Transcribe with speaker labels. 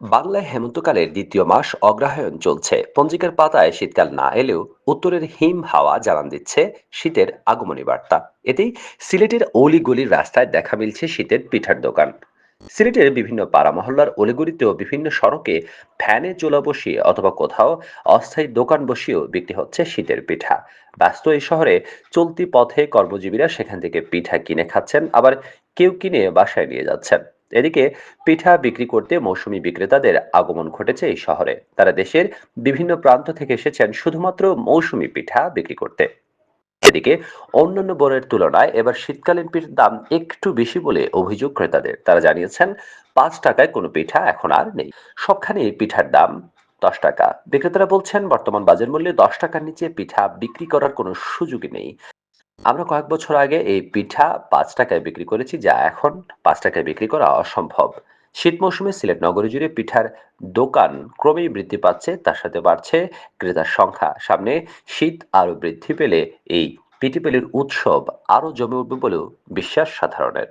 Speaker 1: বাংলায় হেমন্তকালের দ্বিতীয় মাস অগ্রহায়ণ চলছে। পঞ্জিকার পাতায় শীতকাল না এলেও উত্তরের হিম হাওয়া জানান দিচ্ছে শীতের আগমনী বার্তা। এতেই সিলেটের অলিগলির রাস্তায় দেখা মিলছে শীতের পিঠার দোকান। সিলেটের বিভিন্ন পাড়া মহল্লার অলিগলিতেও বিভিন্ন সড়কে ফ্যানে চোলা বসিয়ে অথবা কোথাও অস্থায়ী দোকান বসিয়েও বিক্রি হচ্ছে শীতের পিঠা। ব্যস্ত এই শহরে চলতি পথে কর্মজীবীরা সেখান থেকে পিঠা কিনে খাচ্ছেন, আবার কেউ কিনে বাসায় নিয়ে যাচ্ছেন। এদিকে পিঠা বিক্রি করতে মৌসুমী বিক্রেতাদের আগমন ঘটেছে এই শহরে। তারা দেশের বিভিন্ন প্রান্ত থেকে এসেছেন শুধুমাত্র মৌসুমী পিঠা বিক্রি করতে। এদিকে অন্যান্য বরের তুলনায় এবার শীতকালীন পিঠার দাম একটু বেশি বলে অভিযোগ ক্রেতাদের। তারা জানিয়েছেন, পাঁচ টাকায় কোনো পিঠা এখন আর নেই। সবখানে পিঠার দাম দশ টাকা। বিক্রেতারা বলছেন, বর্তমান বাজার মূল্যে দশ টাকার নিচে পিঠা বিক্রি করার কোনো সুযোগই নেই। আমরা কয়েক বছর আগে এই পিঠা পাঁচ টাকায় বিক্রি করেছি, যা এখন পাঁচ টাকায় বিক্রি করা অসম্ভব। শীত মৌসুমে সিলেট নগরী জুড়ে পিঠার দোকান ক্রমেই বৃদ্ধি পাচ্ছে, তার সাথে বাড়ছে ক্রেতার সংখ্যা। সামনে শীত আরও বৃদ্ধি পেলে এই পিটিপেলির উৎসব আরও জমে উঠবে বলেও বিশ্বাস সাধারণের।